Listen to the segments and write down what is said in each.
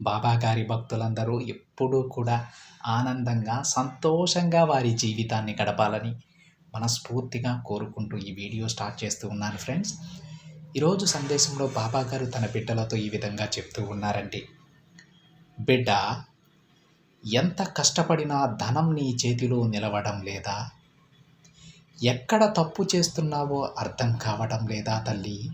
బాబాగారి భక్తులందరూ ఎప్పుడూ కూడా ఆనందంగా సంతోషంగా వారి జీవితాన్ని గడపాలని మనస్ఫూర్తిగా కోరుకుంటూ ఈ వీడియో స్టార్ట్ చేస్తూ ఉన్నాను ఫ్రెండ్స్. ఈరోజు సందేశంలో బాబాగారు తన బిడ్డలతో ఈ విధంగా చెప్తూ ఉన్నారండి బిడ్డ ఎంత కష్టపడినా ధనం నీ చేతిలో నిలవడం లేదా? ఎక్కడ తప్పు చేస్తున్నావో అర్థం కావడం లేదా తల్లి?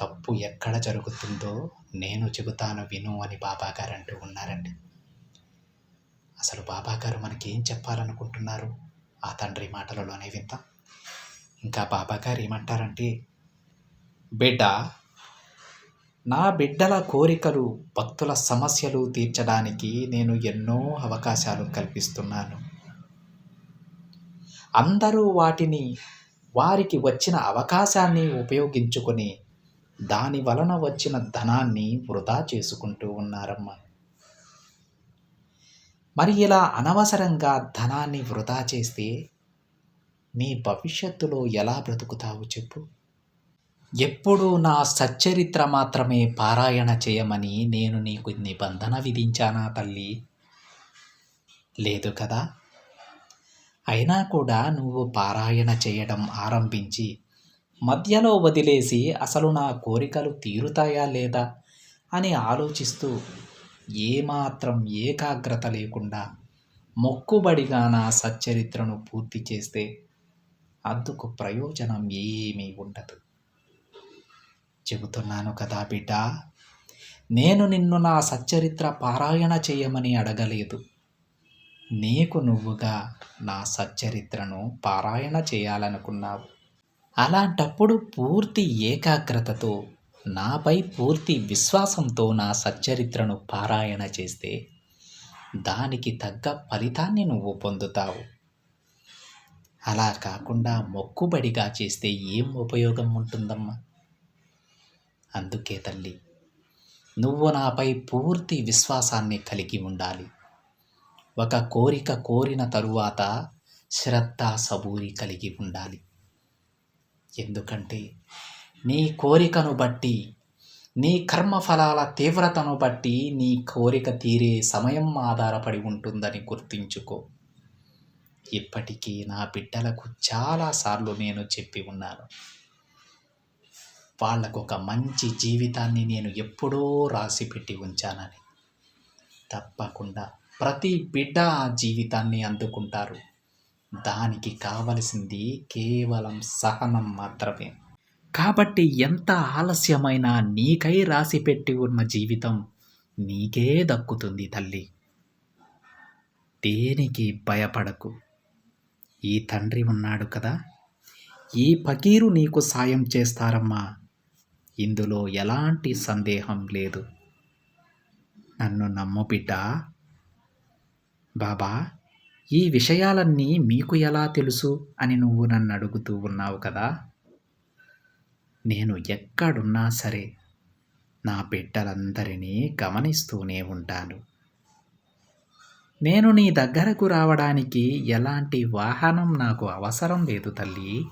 తప్పు ఎక్కడ జరుగుతుందో నేను చెబుతాను విను అని బాబాగారు అంటూ ఉన్నారండి. అసలు బాబాగారు మనకి ఏం చెప్పాలనుకుంటున్నారు? ఆ తండ్రి మాటలలోనే విందాం. ఇంకా బాబాగారు ఏమంటారంటే బిడ్డ నా బిడ్డల కోరికలు భక్తుల సమస్యలు తీర్చడానికి నేను ఎన్నో అవకాశాలు కల్పిస్తున్నాను. అందరూ వాటిని వారికి వచ్చిన అవకాశాన్ని ఉపయోగించుకొని దాని వలన వచ్చిన ధనాన్ని వృధా చేసుకుంటూ ఉన్నారమ్మా. మరి ఇలా అనవసరంగా ధనాన్ని వృధా చేస్తే నీ భవిష్యత్తులో ఎలా బ్రతుకుతావు చెప్పు. ఎప్పుడూ నా సచ్చరిత్ర మాత్రమే పారాయణ చేయమని నేను నీకు నిబంధన విధించానా తల్లి? లేదు కదా? అయినా కూడా నువ్వు పారాయణ చేయడం ఆరంభించి మధ్యలో వదిలేసి అసలు నా కోరికలు తీరుతాయా లేదా అని ఆలోచిస్తూ ఏమాత్రం ఏకాగ్రత లేకుండా మొక్కుబడిగా నా సచ్చరిత్రను పూర్తి చేస్తే అందుకు ప్రయోజనం ఏమీ ఉండదు. చెబుతున్నాను కదా బిడ్డ నేను నిన్ను నా సచ్చరిత్ర పారాయణ చేయమని అడగలేదు. నీకు నువ్వుగా నా సచ్చరిత్రను పారాయణ చేయాలనుకున్నావు. అలాంటప్పుడు పూర్తి ఏకాగ్రతతో నాపై పూర్తి విశ్వాసంతో నా సచ్చరిత్రను పారాయణ చేస్తే దానికి తగ్గ ఫలితాన్ని నువ్వు పొందుతావు. అలా కాకుండా మొక్కుబడిగా చేస్తే ఏం ఉపయోగం ఉంటుందమ్మా? అందుకే తల్లి నువ్వు నాపై పూర్తి విశ్వాసాన్ని కలిగి ఉండాలి. ఒక కోరిక కోరిన తరువాత శ్రద్ధ సబూరి కలిగి ఉండాలి. ఎందుకంటే నీ కోరికను బట్టి నీ కర్మఫలాల తీవ్రతను బట్టి నీ కోరిక తీరే సమయం ఆధారపడి ఉంటుందని గుర్తించుకో. ఇప్పటికీ నా బిడ్డలకు చాలాసార్లు నేను చెప్పి ఉన్నాను. వాళ్ళకు ఒక మంచి జీవితాన్ని నేను ఎప్పుడో రాసి పెట్టి ఉంచానని. తప్పకుండా ప్రతి బిడ్డ ఆ జీవితాన్ని అందుకుంటారు. దానికి కావలసింది కేవలం సహనం మాత్రమే. కాబట్టి ఎంత ఆలస్యమైనా నీకై రాసి పెట్టి ఉన్న జీవితం నీకే దక్కుతుంది తల్లి. దేనికి భయపడకు? ఈ తండ్రి ఉన్నాడు కదా. ఈ పకీరు నీకు సాయం చేస్తారమ్మా. ఇందులో ఎలాంటి సందేహం లేదు. నన్ను నమ్ము బిడ్డ. బాబా ఈ విషయాలన్నీ మీకు ఎలా తెలుసు అని నువ్వు నన్ను అడుగుతూ ఉన్నావు కదా? నేను ఎక్కడున్నా సరే నా బిడ్డలందరినీ గమనిస్తూనే ఉంటాను. నేను నీ దగ్గరకు రావడానికి ఎలాంటి వాహనం నాకు అవసరం లేదు తల్లి.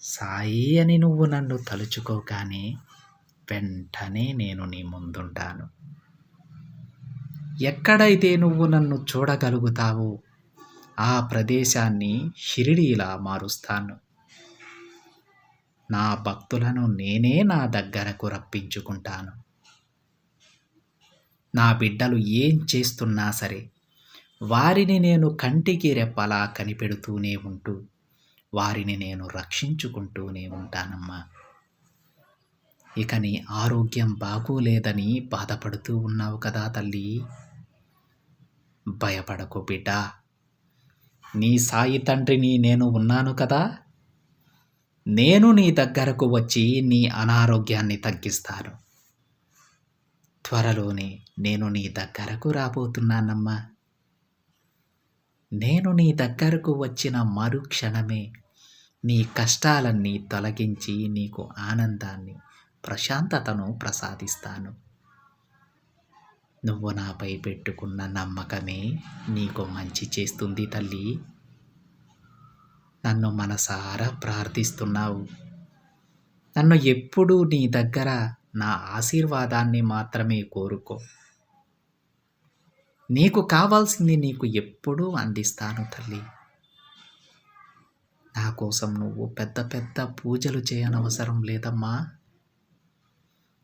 సాయి అని నువ్వు నన్ను తలుచుకోగానే వెంటనే నేను నీ ముందుంటాను. ఎక్కడైతే నువ్వు నన్ను చూడగలుగుతావో ఆ ప్రదేశాన్ని షిరిడీలా మారుస్తాను. నా భక్తులను నేనే నా దగ్గరకు రప్పించుకుంటాను. నా బిడ్డలు ఏం చేస్తున్నా సరే వారిని నేను కంటికి రెప్పలా కనిపెడుతూనే ఉంటూ వారిని నేను రక్షించుకుంటూనే ఉంటానమ్మా. ఇక నీ ఆరోగ్యం బాగోలేదని బాధపడుతూ ఉన్నావు కదా తల్లి. భయపడకు బిడ్డ. నీ సాయి తండ్రిని నేను ఉన్నాను కదా. నేను నీ దగ్గరకు వచ్చి నీ అనారోగ్యాన్ని తగ్గిస్తాను. త్వరలోనే నేను నీ దగ్గరకు రాబోతున్నానమ్మా. నేను నీ దగ్గరకు వచ్చిన మరుక్షణమే నీ కష్టాలన్నీ తొలగించి నీకు ఆనందాన్ని ప్రశాంతతను ప్రసాదిస్తాను. నువ్వు నాపై పెట్టుకున్న నమ్మకమే నీకు మంచి చేస్తుంది తల్లి. నన్ను మనసారా ప్రార్థిస్తున్నావు. నన్ను ఎప్పుడూ నీ దగ్గర నా ఆశీర్వాదాన్ని మాత్రమే కోరుకో. నీకు కావాల్సింది నీకు ఎప్పుడూ అందిస్తాను తల్లి. నా కోసం నువ్వు పెద్ద పెద్ద పూజలు చేయనవసరం లేదమ్మా.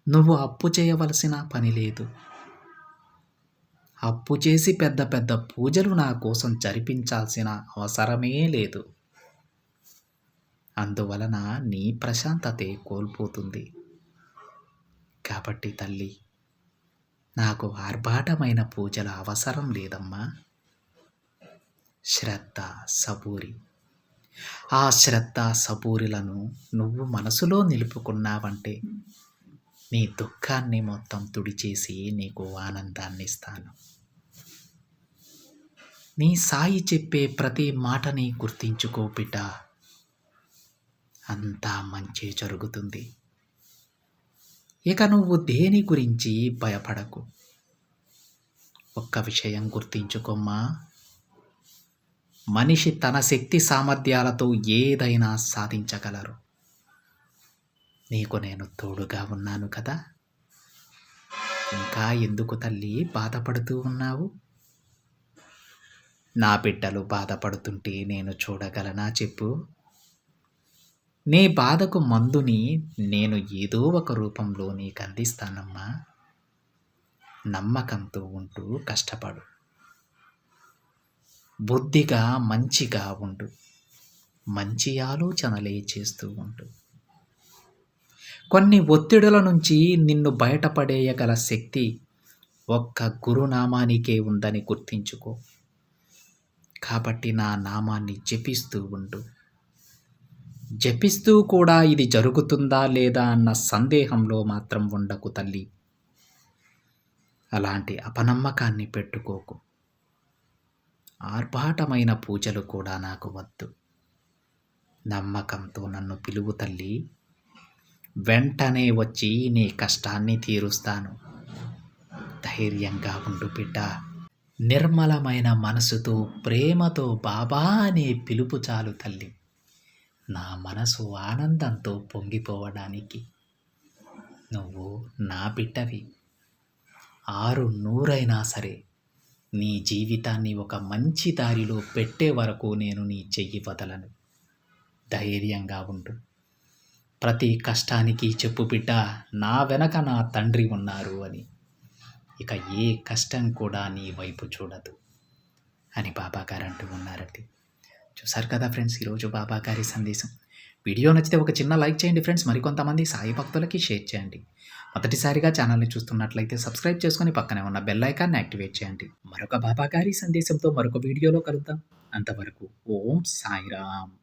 నువ్వు అప్పు చేయవలసిన పని లేదు. అప్పు చేసి పెద్ద పెద్ద పూజలు నా కోసం జరిపించాల్సిన అవసరమే లేదు. అందువలన నీ ప్రశాంతతే కోల్పోతుంది. కాబట్టి తల్లి నాకు ఆర్భాటమైన పూజల అవసరం లేదమ్మా. శ్రద్ధ సబూరి. ఆ శ్రద్ధ సబూరిలను నువ్వు మనసులో నిలుపుకున్నావంటే నీ దుఃఖాన్ని మొత్తం తుడిచేసి నీకు ఆనందాన్ని ఇస్తాను నీ సాయి చెప్పే ప్రతి మాటని గుర్తించుకో బిడ్డ. అంతా మంచి జరుగుతుంది. ఇక నువ్వు దేని గురించి భయపడకు. ఒక్క విషయం గుర్తించుకోమ్మా. మనిషి తన శక్తి సామర్థ్యాలతో ఏదైనా సాధించగలరు. నీకు నేను తోడుగా ఉన్నాను కదా? ఇంకా ఎందుకు తల్లి బాధపడుతూ ఉన్నావు? నా బిడ్డలు బాధపడుతుంటే నేను చూడగలనా చెప్పు. నీ బాధకు మందుని నేను ఏదో ఒక రూపంలో నీకు అందిస్తానమ్మా. నమ్మకంతో ఉంటూ కష్టపడు. బుద్ధిగా మంచిగా ఉండు. మంచి ఆలోచనలే చేస్తూ ఉండు. కొన్ని ఒత్తిడుల నుంచి నిన్ను బయటపడేయగల శక్తి ఒక్క గురునామానికే ఉందని గుర్తించుకో. కాబట్టి నా నామాన్ని జపిస్తూ ఉండు. జపిస్తూ కూడా ఇది జరుగుతుందా లేదా అన్న సందేహంలో మాత్రం ఉండకు తల్లి. అలాంటి అపనమ్మకాన్ని పెట్టుకోకు. ఆర్భాటమైన పూజలు కూడా నాకు వద్దు. నమ్మకంతో నన్ను పిలువు తల్లి. వెంటనే వచ్చి నీ కష్టాన్ని తీరుస్తాను. ధైర్యంగా ఉండు బిడ్డ. నిర్మలమైన మనసుతో ప్రేమతో బాబా అనే పిలుపు చాలు తల్లి. నా మనసు ఆనందంతో పొంగిపోవడానికి నువ్వు నా బిడ్డవి. ఆరు నూరైనా సరే నీ జీవితాన్ని ఒక మంచి దారిలో పెట్టే వరకు నేను నీ చెయ్యి వదలను. ధైర్యంగా ఉండు. ప్రతి కష్టానికి చెప్పు బిడ్డ నా వెనక నా తండ్రి ఉన్నారు అని. ఇక ఏ కష్టం కూడా నీ వైపు చూడదు అని బాబాగారు అంటూ ఉన్నారండి. చూసారు కదా ఫ్రెండ్స్ ఈరోజు బాబాగారి సందేశం. వీడియో నచ్చితే ఒక చిన్న లైక్ చేయండి ఫ్రెండ్స్ మరికొంతమంది సాయి భక్తులకి షేర్ చేయండి. మొదటిసారిగా ఛానల్ని చూస్తున్నట్లయితే సబ్స్క్రైబ్ చేసుకొని పక్కనే ఉన్న బెల్ ఐకాన్ని యాక్టివేట్ చేయండి. మరొక బాబాగారి సందేశంతో మరొక వీడియోలో కలుద్దాం. అంతవరకు ఓం సాయిరామ్.